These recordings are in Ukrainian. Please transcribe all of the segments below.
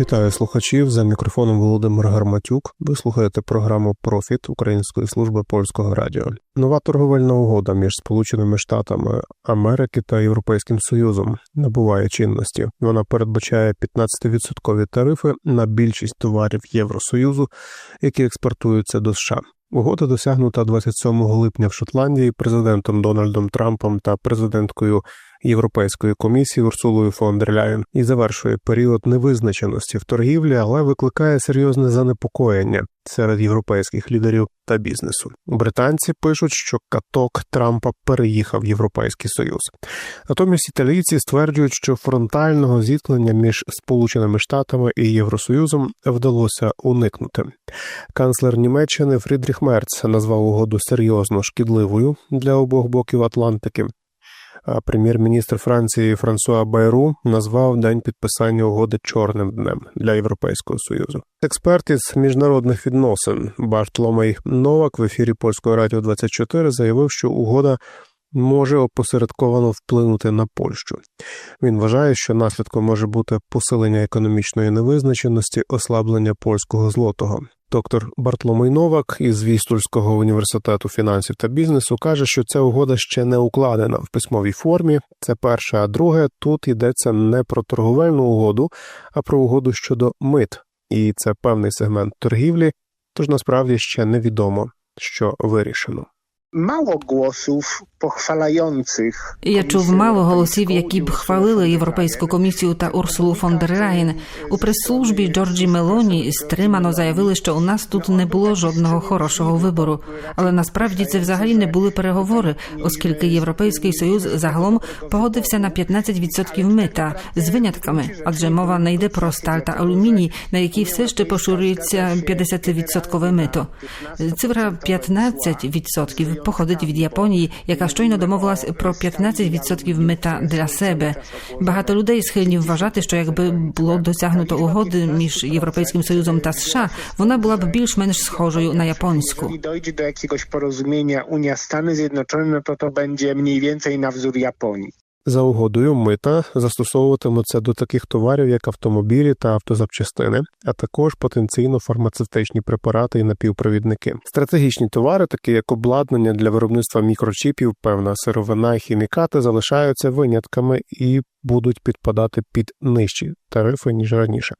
Вітаю слухачів за мікрофоном Володимир Гарматюк. Ви слухаєте програму Профіт Української служби польського радіо. Нова торговельна угода між Сполученими Штатами Америки та Європейським Союзом набуває чинності. Вона передбачає 15% тарифи на більшість товарів Євросоюзу, які експортуються до США. Угода досягнута 27 липня в Шотландії президентом Дональдом Трампом та президенткою Європейської комісії Урсулою фон дер Ляєн і завершує період невизначеності в торгівлі, але викликає серйозне занепокоєння серед європейських лідерів та бізнесу. Британці пишуть, що каток Трампа переїхав в Європейський Союз. Натомість італійці стверджують, що фронтального зіткнення між Сполученими Штатами і Євросоюзом вдалося уникнути. Канцлер Німеччини Фрідріх Мерц назвав угоду серйозно шкідливою для обох боків Атлантики. А прем'єр-міністр Франції Франсуа Байру назвав день підписання угоди чорним днем для Європейського союзу. Експерт із міжнародних відносин Бартломей Новак в ефірі польського радіо 24 заявив, що угода. Може опосередковано вплинути на Польщу. Він вважає, що наслідком може бути посилення економічної невизначеності, ослаблення польського злотого. Доктор Бартломий Новак із Вістульського університету фінансів та бізнесу каже, що ця угода ще не укладена в письмовій формі. Це перше, а друге тут йдеться не про торговельну угоду, а про угоду щодо мит, і це певний сегмент торгівлі. Тож насправді ще невідомо, що вирішено. Mało głosów pochwalających. Я чув мало голосів, які б хвалили Європейську комісію та Урсулу фон дер Ляєн. У прес-службі Джорджі Мелоні стримано заявили, що у нас тут не було жодного хорошого вибору. Але насправді це взагалі не були переговори, оскільки Європейський союз загалом погодився на 15% мита з винятками, адже мова не йде про сталь та алюміній, на які все ще поширюється 50% мито. Цифра 15% походить від Японії, яка щойно домовилась про 15% мита для себе. Багато людей схильні вважати, що якби було досягнуто угоди між Європейським Союзом та США, вона була б більш-менш схожою на японську. Дойде до якогось порозуміння Унія Стани Зjednoczone, то то буде mniej na wzór Japonii. За угодою мита застосовуватимуться до таких товарів, як автомобілі та автозапчастини, а також потенційно фармацевтичні препарати і напівпровідники. Стратегічні товари, такі як обладнання для виробництва мікрочіпів, певна сировина і хімікати, залишаються винятками і будуть підпадати під нижчі тарифи ніж раніше.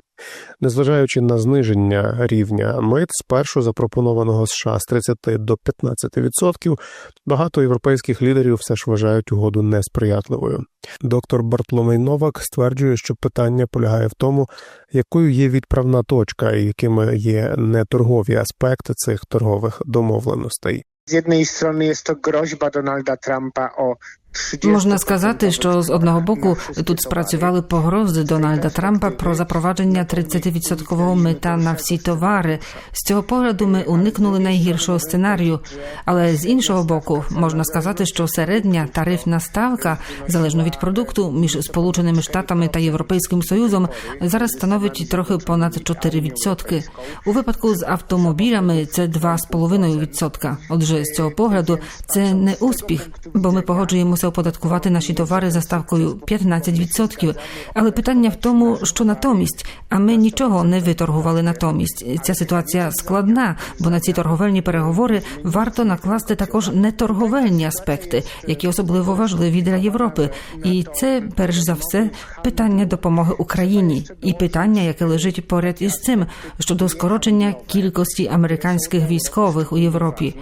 Незважаючи на зниження рівня мит, спершу запропонованого США з 30 до 15%, багато європейських лідерів все ж вважають угоду несприятливою. Доктор Бартломей Новак стверджує, що питання полягає в тому, якою є відправна точка і якими є неторгові аспекти цих торгових домовленостей. Z jednej strony jest to groźba Donalda Trumpa o 30 Можна сказати, що з одного боку тут спрацювали погрози Дональда Трампа про запровадження 30% мита на всі товари. З цього погляду ми уникнули найгіршого сценарію. Але з іншого боку, можна сказати, що середня тарифна ставка, залежно від продукту, між Сполученими Штатами та Європейським Союзом, зараз становить трохи понад 4%. У випадку з автомобілями це 2,5%. Отже, з цього погляду це не успіх, бо ми погоджуємося оподаткувати наші товари за ставкою 15%. Але питання в тому, що натомість, а ми нічого не виторгували натомість. Ця ситуація складна, бо на ці торговельні переговори варто накласти також неторговельні аспекти, які особливо важливі для Європи. І це перш за все питання допомоги Україні, і питання, яке лежить поряд із цим щодо скорочення кількості американських військових у Європі.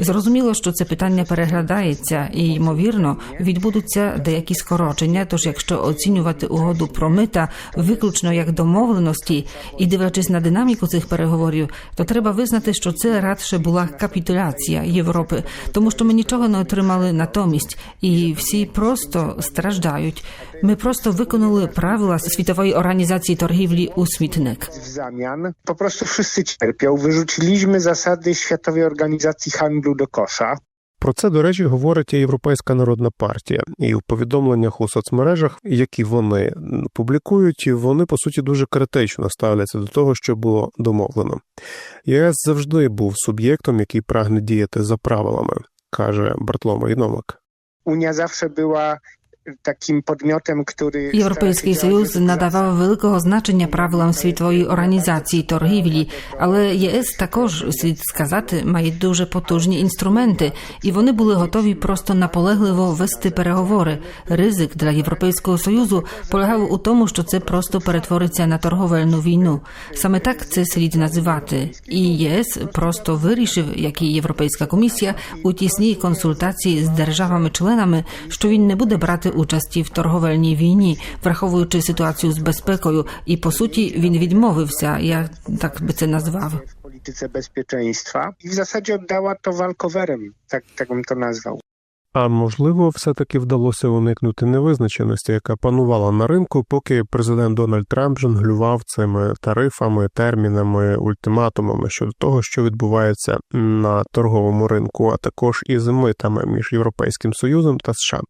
Зрозуміло, що це питання переглядається, і ймовірно відбудуться деякі скорочення. Тож, якщо оцінювати угоду про мита виключно як домовленості і дивлячись на динаміку цих переговорів, то треба визнати, що це радше була капітуляція Європи, тому що ми нічого не отримали натомість, і всі просто страждають. Ми просто виконали правила світової організації торгівлі у смітник. zamian. Po prostu wszyscy cierpią. Wyrzuciliśmy zasady Światowej Organizacji Handlu do kosza. Про це, до речі, говорить і Європейська народна партія, і в повідомленнях у соцмережах, які вони публікують, вони по суті дуже критично ставляться до того, що було домовлено. ЄС завжди був суб'єктом, який прагне діяти за правилами, каже Бартломей Номак. Unia zawsze była takim podmiotem, który... Się союз działać надавав великого значення правилам світової організації торгівлі, але ЄС також слід сказати має дуже потужні інструменти, і вони були готові просто наполегливо вести переговори. Ризик для європейського союзу полягав у тому, що це просто перетвориться на торговельну війну. Саме так це слід називати. І ЄС просто вирішив, як і Європейська комісія, у тісній консультації з державами-членами, що він не буде брати участі в торговельній війні, враховуючи ситуацію з безпекою, і по суті він відмовився. Я так би це назвав. polityce bezpieczeństwa i w zasadzie oddała to walkowerem, tak, tak bym to nazwał. А можливо, все-таки вдалося уникнути невизначеності, яка панувала на ринку, поки президент Дональд Трамп жонглював цими тарифами, термінами, ультиматумами щодо того, що відбувається на торговому ринку, а також із митами між Європейським Союзом та США.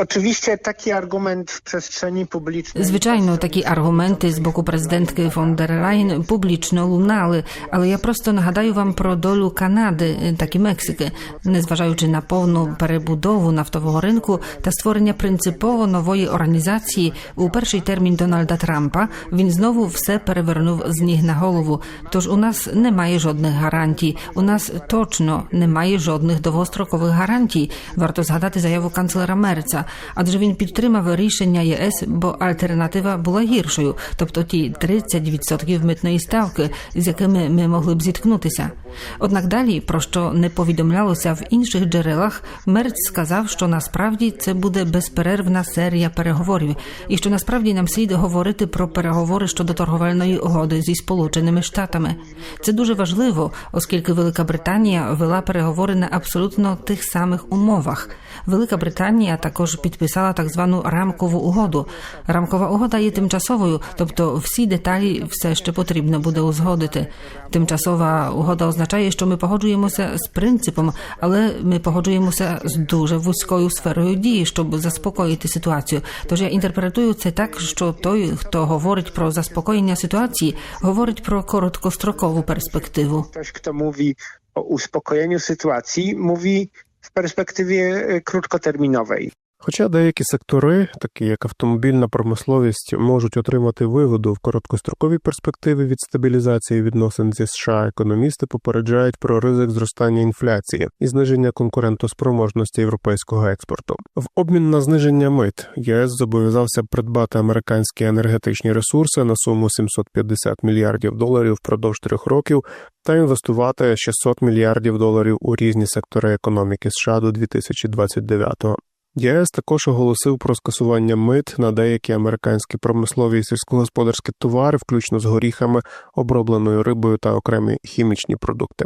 Oczywiście taki argument w przestrzeni publicznej. Звичайно, такі аргументи з боку президентки фон дер Лайн публічно лунали, але я просто нагадаю вам про долю Канади, так і Мексики, незважаючи на повну перебудову нафтового ринку та створення принципово нової організації у перший термін Дональда Трампа, він знову все перевернув з ніг на голову. Тож у нас немає жодних гарантій. У нас точно немає жодних довгострокових гарантій. Варто згадати заяву канцлера Мерца, адже він підтримав рішення ЄС, бо альтернатива була гіршою, тобто ті 30% митної ставки, з якими ми могли б зіткнутися. Однак далі, про що не повідомлялося в інших джерелах, Мерц сказав, що насправді це буде безперервна серія переговорів, і що насправді нам слід говорити про переговори щодо торговельної угоди зі Сполученими Штатами. Це дуже важливо, оскільки Велика Британія вела переговори на абсолютно тих самих умовах. Велика Британія також підписала так звану рамкову угоду. Рамкова угода є тимчасовою, тобто всі деталі все ще потрібно буде узгодити. Тимчасова угода означає, що ми погоджуємося з принципом, але ми погоджуємося з дуже вузькою сферою дії, щоб заспокоїти ситуацію. Тож я інтерпретую це так, що той, хто говорить про заспокоєння ситуації, говорить про короткострокову перспективу. Ktoś, kto mówi o uspokojeniu sytuacji, mówi w perspektywie e, krótkoterminowej. Хоча деякі сектори, такі як автомобільна промисловість, можуть отримати вигоду в короткостроковій перспективі від стабілізації відносин зі США, економісти попереджають про ризик зростання інфляції і зниження конкурентоспроможності європейського експорту. В обмін на зниження мит ЄС зобов'язався придбати американські енергетичні ресурси на суму 750 мільярдів доларів впродовж трьох років та інвестувати 600 мільярдів доларів у різні сектори економіки США до 2029-го. ЄС також оголосив про скасування мит на деякі американські промислові і сільськогосподарські товари, включно з горіхами, обробленою рибою та окремі хімічні продукти.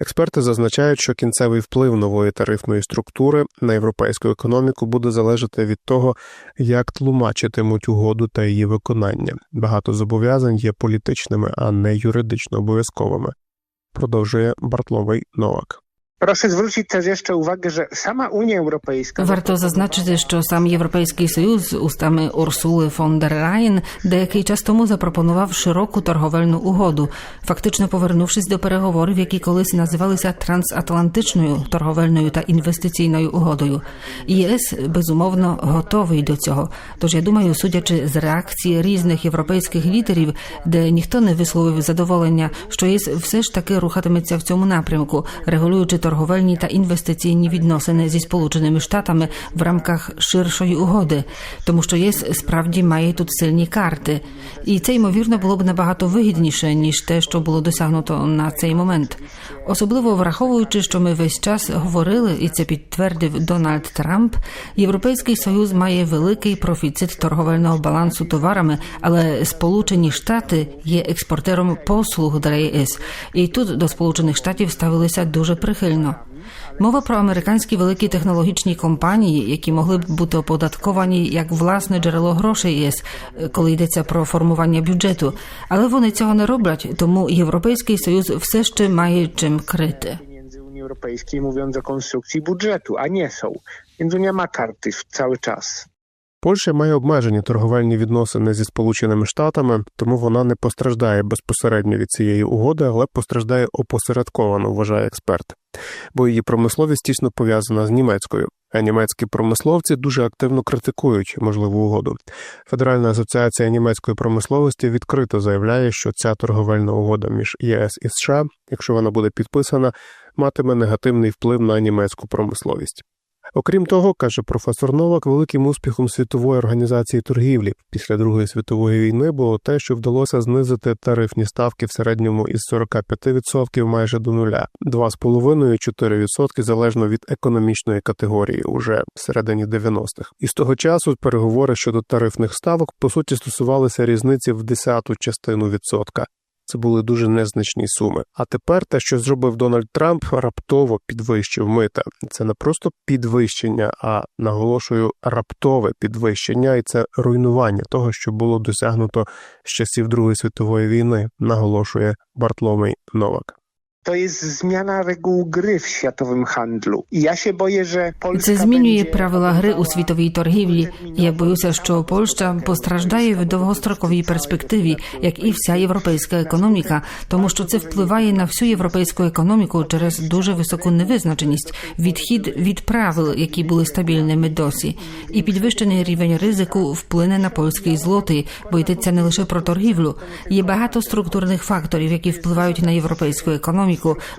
Експерти зазначають, що кінцевий вплив нової тарифної структури на європейську економіку буде залежати від того, як тлумачитимуть угоду та її виконання. Багато зобов'язань є політичними, а не юридично обов'язковими. Продовжує Бартловий Новак. Proszę zwrócić też jeszcze uwagę, że sama Unia Europejska. Варто зазначити, що сам Європейський Союз устами Урсули фон дер Лаєн деякий час тому запропонував широку торговельну угоду, фактично повернувшись до переговорів, які колись називалися трансатлантичною торговельною та інвестиційною угодою. ЄС безумовно готовий до цього. Тож я думаю, судячи з реакції різних європейських лідерів, де ніхто не висловив задоволення, що ЄС все ж таки рухатиметься в цьому напрямку, регулюючи торговельні та інвестиційні відносини зі Сполученими Штатами в рамках ширшої угоди, тому що ЄС справді має тут сильні карти, і це ймовірно було б набагато вигідніше ніж те, що було досягнуто на цей момент. Особливо враховуючи, що ми весь час говорили, і це підтвердив Дональд Трамп. Європейський союз має великий профіцит торговельного балансу товарами, але Сполучені Штати є експортером послуг для ЄС, і тут до Сполучених Штатів ставилися дуже прихильно. Мова про американські великі технологічні компанії, які могли б бути оподатковані як власне джерело грошей ЄС, коли йдеться про формування бюджету. Але вони цього не роблять, тому Європейський Союз все ще має чим крити. Europejskiej mówiąc o konstrukcji budżetu, a nie są. Więc Unia ma karty cały czas. Польща має обмежені торговельні відносини зі Сполученими Штатами, тому вона не постраждає безпосередньо від цієї угоди, але постраждає опосередковано, вважає експерт. Бо її промисловість тісно пов'язана з німецькою, а німецькі промисловці дуже активно критикують можливу угоду. Федеральна асоціація німецької промисловості відкрито заявляє, що ця торговельна угода між ЄС і США, якщо вона буде підписана, матиме негативний вплив на німецьку промисловість. Окрім того, каже професор Новак, великим успіхом світової організації торгівлі після Другої світової війни було те, що вдалося знизити тарифні ставки в середньому із 45% майже до нуля, 2,5-4% залежно від економічної категорії уже в середині 90-х. І з того часу переговори щодо тарифних ставок по суті стосувалися різниці в десяту частину відсотка. Це були дуже незначні суми. А тепер те, що зробив Дональд Трамп, раптово підвищив мита. Це не просто підвищення, а наголошую раптове підвищення, і це руйнування того, що було досягнуто з часів Другої світової війни, наголошує Бартломей Новак. To jest zmiana reguł gry w światowym handlu. I ja się boję, że Polska Це змінює правила гри у світовій торгівлі. Я боюся, що Польща постраждає в довгостроковій перспективі, як і вся європейська економіка, тому що це впливає на всю європейську економіку через дуже високу невизначеність, відхід від правил, які були стабільними досі, і підвищений рівень ризику вплине на польський злотий, бо йдеться не лише про торгівлю. Є багато структурних факторів, які впливають на європейську економіку,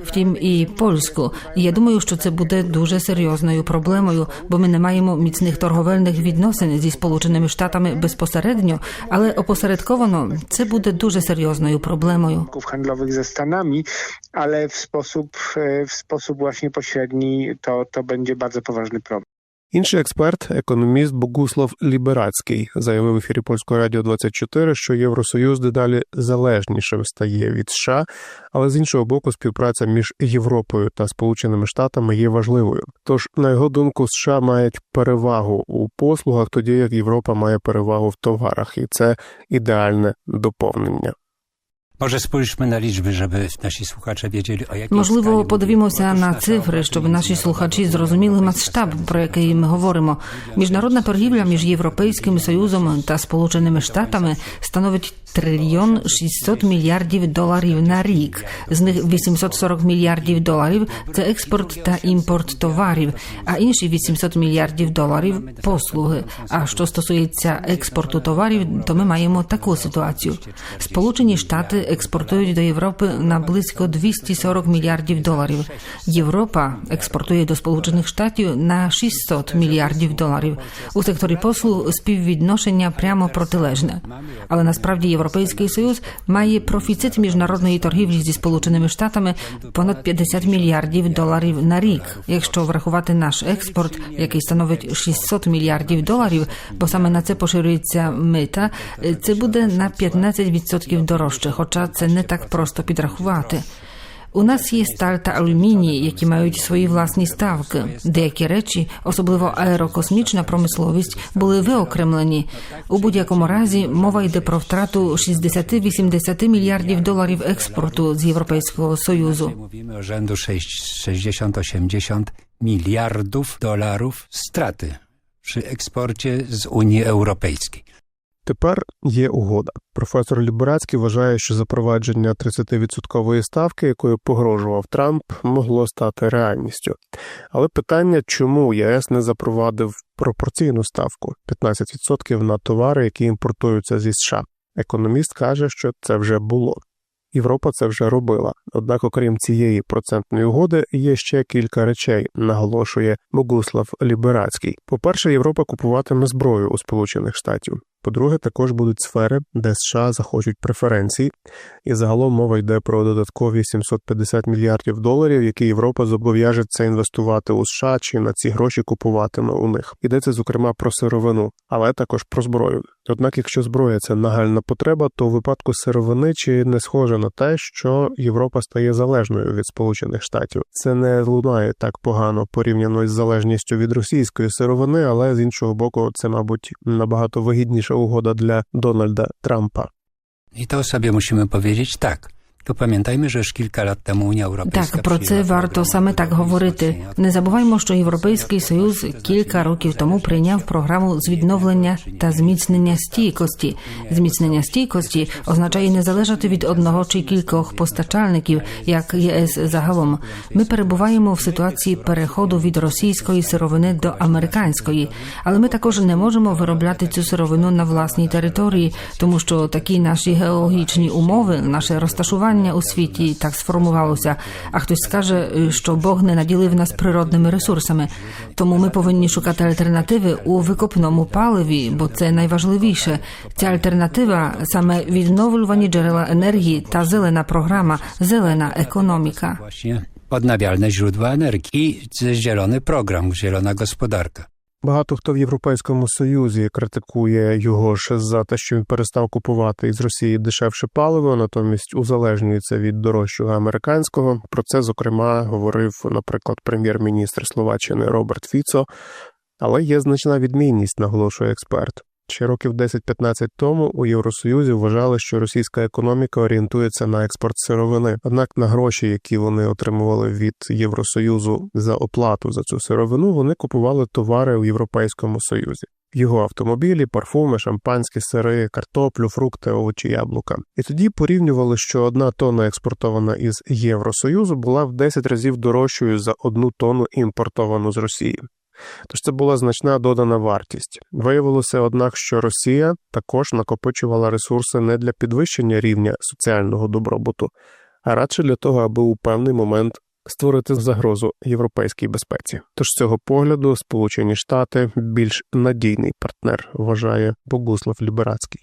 втім і польську. І я думаю, що це буде дуже серйозною проблемою, бо ми не маємо міцних торговельних відносин зі сполученими штатами безпосередньо, але опосередковано це буде дуже серйозною проблемою. handlowych ze Stanami, ale w sposób, e, w sposób właśnie pośredni to, to będzie bardzo poważny problem. Інший експерт, економіст Богуслав Ліберацький, заявив в ефірі Польського радіо 24, що Євросоюз дедалі залежнішим стає від США, але з іншого боку, співпраця між Європою та Сполученими Штатами є важливою. Тож, на його думку, США мають перевагу у послугах, тоді як Європа має перевагу в товарах, і це ідеальне доповнення. Może spójrzmy на liczby, żeby nasi słuchacze wiedzieli, o jakiej Можливо, подивімося на цифри, щоб наші слухачі зрозуміли масштаб, про який ми говоримо. Міжнародна торгівля між Європейським Союзом та Сполученими Штатами становить трильйон 600 мільярдів доларів на рік. З них 840 мільярдів доларів це експорт та імпорт товарів, а інші 800 мільярдів доларів послуги. А що стосується експорту товарів, то ми маємо таку ситуацію. Сполучені Штати експортують до Європи на близько 240 мільярдів доларів. Європа експортує до Сполучених Штатів на 600 мільярдів доларів. У секторі послуг співвідношення прямо протилежне. Але насправді Європейський Союз має профіцит міжнародної торгівлі зі Сполученими Штатами понад 50 мільярдів доларів на рік. Якщо врахувати наш експорт, який становить 600 мільярдів доларів, бо саме на це поширюється мита, це буде на 15% дорожче, хоча це не так просто підрахувати. У нас є сталь та алюміній, які мають свої власні ставки. Деякі речі, особливо аерокосмічна промисловість, були виокремлені. У будь-якому разі мова йде про втрату 60-80 мільярдів доларів експорту з Європейського Союзу. Mówimy o rzędu 60-80 miliardów dolarów straty przy eksporcie z Unii Europejskiej. Тепер є угода. Професор Ліберацький вважає, що запровадження 30% ставки, якою погрожував Трамп, могло стати реальністю. Але питання, чому ЄС не запровадив пропорційну ставку 15% на товари, які імпортуються зі США. Економіст каже, що це вже було. Європа це вже робила. Однак, окрім цієї процентної угоди, є ще кілька речей, наголошує Богуслав Ліберацький. По-перше, Європа купуватиме зброю у Сполучених Штатів. По-друге, також будуть сфери, де США захочуть преференцій, і загалом мова йде про додаткові 750 мільярдів доларів, які Європа зобов'яжеться інвестувати у США чи на ці гроші купуватиме у них. Йдеться зокрема про сировину, але також про зброю. Однак, якщо зброя це нагальна потреба, то у випадку сировини чи не схоже на те, що Європа стає залежною від Сполучених Штатів. Це не лунає так погано порівняно із залежністю від російської сировини, але з іншого боку, це, мабуть, набагато вигідніша угода для Дональда Трампа. I to sobie musimy powiedzieć tak. To pamiętajmy, że już kilka lat temu Unia Europejska Так, про це варто саме так говорити. Не забуваймо, що Європейський Союз кілька років тому прийняв програму з відновлення та зміцнення стійкості. Зміцнення стійкості означає не залежати від одного чи кількох постачальників, як ЄС загалом. Ми перебуваємо в ситуації переходу від російської сировини до американської, але ми також не можемо виробляти цю сировину на власній території, тому що такі наші геологічні умови, наше розташування у світі так сформувалося. А хтось скаже, що Бог не наділив нас природними ресурсами. Тому ми повинні шукати альтернативи у викопному паливі, бо це найважливіше. Ця альтернатива саме відновлювані джерела енергії та зелена програма, зелена економіка. Odnawialne energii i zielony program, zielona gospodarka. Багато хто в Європейському Союзі критикує його ж за те, що він перестав купувати із Росії дешевше паливо, натомість узалежнюється від дорожчого американського. Про це зокрема говорив, наприклад, прем'єр-міністр Словаччини Роберт Фіцо. Але є значна відмінність, наголошує експерт. Ще років 10-15 тому у Євросоюзі вважали, що російська економіка орієнтується на експорт сировини. Однак на гроші, які вони отримували від Євросоюзу за оплату за цю сировину, вони купували товари у Європейському Союзі. Його автомобілі, парфуми, шампанські сири, картоплю, фрукти, овочі, яблука. І тоді порівнювали, що одна тонна експортована із Євросоюзу була в 10 разів дорожчою за одну тонну імпортовану з Росії. Тож це була значна додана вартість. Виявилося, однак, що Росія також накопичувала ресурси не для підвищення рівня соціального добробуту, а радше для того, аби у певний момент створити загрозу європейській безпеці. Тож з цього погляду Сполучені Штати більш надійний партнер, вважає Богуслав Ліберацький.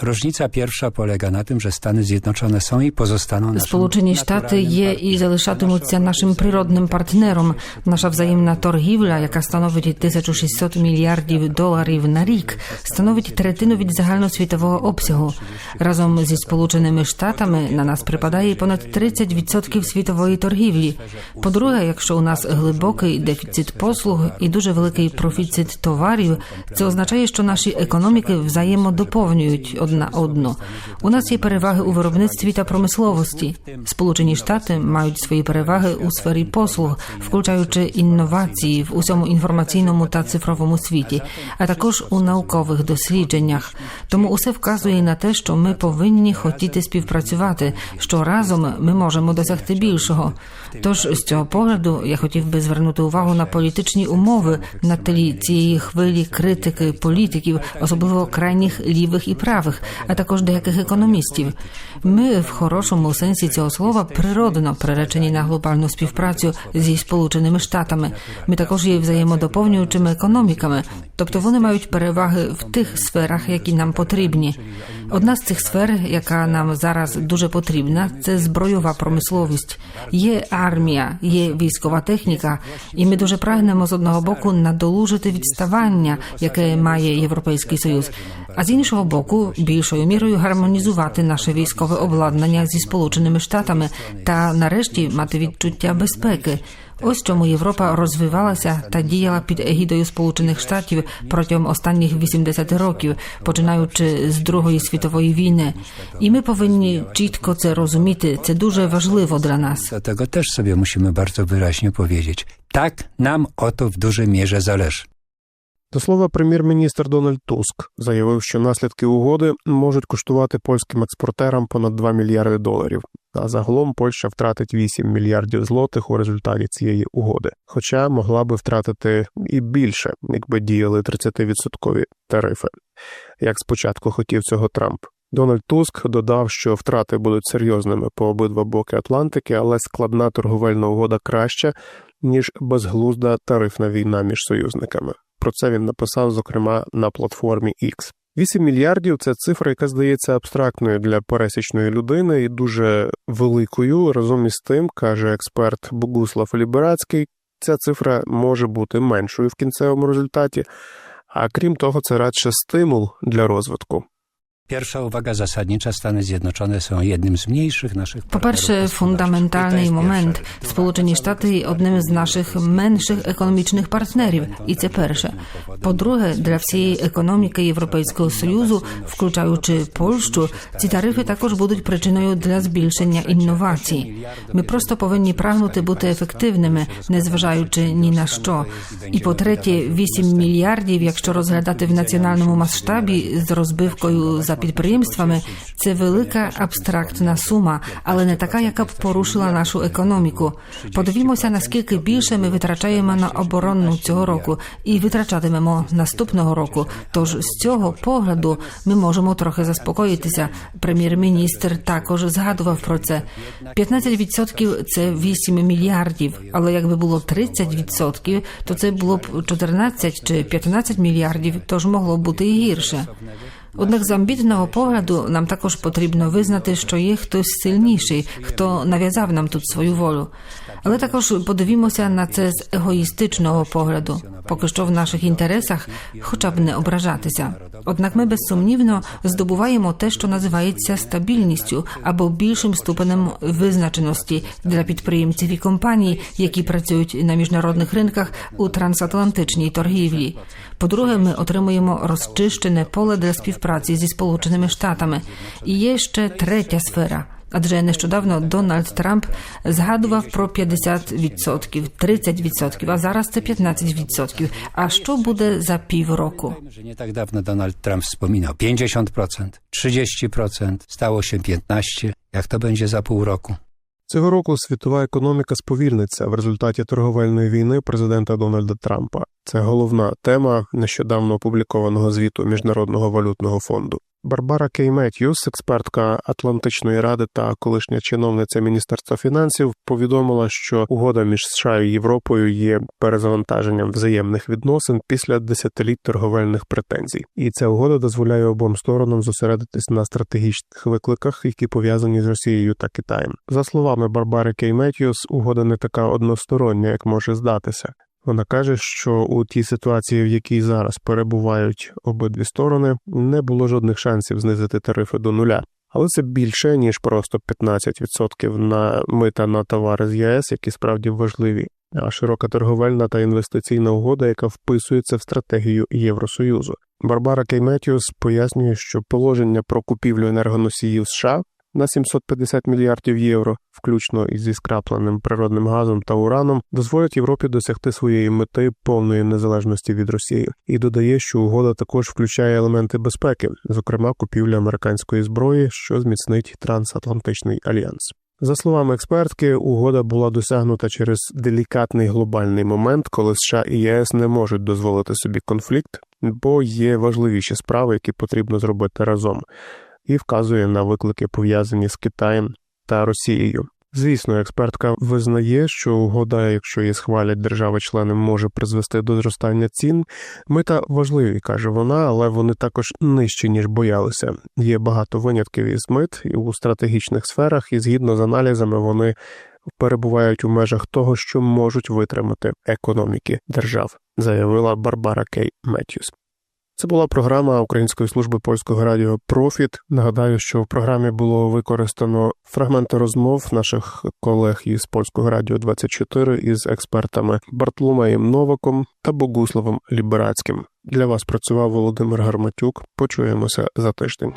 Różnica pierwsza polega na tym, że Stany Zjednoczone są i pozostaną naszym Штати naturalnym є і залишатимуться нашим природним партнером. Наша взаємна торгівля, яка становить 1600 мільярдів доларів на рік, становить третину від загальносвітового обсягу. Разом зі Сполученими Штатами на нас припадає понад 30% світової торгівлі. По-друге, якщо у нас глибокий дефіцит послуг і дуже великий профіцит товарів, це означає, що наші економіки взаємодоповнюють одна одну. У нас є переваги у виробництві та промисловості. Сполучені Штати мають свої переваги у сфері послуг, включаючи інновації в усьому інформаційному та цифровому світі, а також у наукових дослідженнях. Тому усе вказує на те, що ми повинні хотіти співпрацювати, що разом ми можемо досягти більшого. Тож з цього погляду я хотів би звернути увагу на політичні умови на тлі цієї хвилі критики політиків, особливо крайніх лівих і правих, а також деяких економістів. Ми в хорошому сенсі цього слова природно приречені на глобальну співпрацю зі Сполученими Штатами. Ми також є взаємодоповнюючими економіками, тобто вони мають переваги в тих сферах, які нам потрібні. Одна з цих сфер, яка нам зараз дуже потрібна, це збройова промисловість. Є армія, є військова техніка, і ми дуже прагнемо з одного боку надолужити відставання, яке має Європейський Союз, а з іншого боку, більшою мірою гармонізувати наше військове обладнання зі Сполученими Штатами та нарешті мати відчуття безпеки. Ось чому Європа розвивалася та діяла під егідою Сполучених Штатів протягом останніх 80 років, починаючи з Другої світової війни. І ми повинні чітко це розуміти. Це дуже важливо для нас. Do tego też sobie musimy bardzo wyraźnie powiedzieć. Tak, nam o to w dużej mierze zależy. До слова, прем'єр-міністр Дональд Туск заявив, що наслідки угоди можуть коштувати польським експортерам понад 2 мільярди доларів. А загалом Польща втратить 8 мільярдів злотих у результаті цієї угоди, хоча могла би втратити і більше, якби діяли 30-відсоткові тарифи, як спочатку хотів цього Трамп. Дональд Туск додав, що втрати будуть серйозними по обидва боки Атлантики, але складна торговельна угода краща ніж безглузда тарифна війна між союзниками. Про це він написав, зокрема, на платформі X. 8 мільярдів це цифра, яка здається абстрактною для пересічної людини і дуже великою. Разом із тим, каже експерт Богуслав Ліберацький, ця цифра може бути меншою в кінцевому результаті. А крім того, це радше стимул для розвитку. Pierwsza uwaga zasadnicza, Stany Zjednoczone są jednym z mniejszych naszych Po partnerów перше, gospodarczych. I фундаментальний to jest момент pierwsza rzecz. Сполучені Штати є одним з наших менших економічних партнерів, і це перше. По-друге, для всієї економіки Європейського союзу, включаючи Польщу, ці тарифи також будуть причиною для збільшення інновацій. Ми просто повинні прагнути бути ефективними, незважаючи ні на що. І по третє, 8 мільярдів, якщо розглядати в за підприємствами, це велика абстрактна сума, але не така, яка б порушила нашу економіку. Подивімося, наскільки більше ми витрачаємо на оборонну цього року і витрачатимемо наступного року. Тож з цього погляду ми можемо трохи заспокоїтися. Прем'єр-міністр також згадував про це. 15% – це 8 мільярдів, але якби було 30%, то це було б 14 чи 15 мільярдів, тож могло бути і гірше. Однак з амбітного погляду нам також потрібно визнати, що є хтось сильніший, хто нав'язав нам тут свою волю. Але також подивімося на це з егоїстичного погляду. Поки що в наших інтересах, хоча б не ображатися. Однак ми безсумнівно здобуваємо те, що називається стабільністю або більшим ступенем визначеності для підприємців і компаній, які працюють на міжнародних ринках у трансатлантичній торгівлі. По-друге, ми отримуємо розчищене поле для співпраці зі Сполученими Штатами. І є ще третя сфера. Адже нещодавно Дональд Трамп згадував про 50%, 30%, а зараз це 15%. А що буде за півроку? Że nie tak dawno Donald Trump wspominał 50%, 30%, stało się 15%. Jak to będzie za pół roku? Цього року світова економіка сповільниться в результаті торговельної війни президента Дональда Трампа. Це головна тема нещодавно опублікованого звіту Міжнародного валютного фонду. Барбара Кей Меттьюс, експертка Атлантичної ради та колишня чиновниця Міністерства фінансів, повідомила, що угода між США і Європою є перезавантаженням взаємних відносин після десятиліть торговельних претензій, і ця угода дозволяє обом сторонам зосередитись на стратегічних викликах, які пов'язані з Росією та Китаєм. За словами Барбари Кей Меттьюс, угода не така одностороння, як може здатися. Вона каже, що у тій ситуації, в якій зараз перебувають обидві сторони, не було жодних шансів знизити тарифи до нуля. Але це більше ніж просто 15% на мита на товари з ЄС, які справді важливі. А широка торговельна та інвестиційна угода, яка вписується в стратегію Євросоюзу. Барбара Кейметіус пояснює, що положення про купівлю енергоносіїв США на 750 мільярдів євро, включно із зі скрапленим природним газом та ураном, дозволять Європі досягти своєї мети повної незалежності від Росії, і додає, що угода також включає елементи безпеки, зокрема купівля американської зброї, що зміцнить трансатлантичний альянс. За словами експертки, угода була досягнута через делікатний глобальний момент, коли США і ЄС не можуть дозволити собі конфлікт, бо є важливіші справи, які потрібно зробити разом і вказує на виклики, пов'язані з Китаєм та Росією. Звісно, експертка визнає, що угода, якщо її схвалять держави-члени, може призвести до зростання цін. Мита важливі, каже вона, але вони також нижчі ніж боялися. Є багато винятків із мит і у стратегічних сферах, і згідно з аналізами, вони перебувають у межах того, що можуть витримати економіки держав, заявила Барбара Кей Меттьюс. Це була програма Української служби польського радіо Профіт. Нагадаю, що в програмі було використано фрагменти розмов наших колег із польського радіо 24 із експертами Бартломеєм Новаком та Богуславом Ліберацьким. Для вас працював Володимир Гарматюк. Почуємося за тиждень.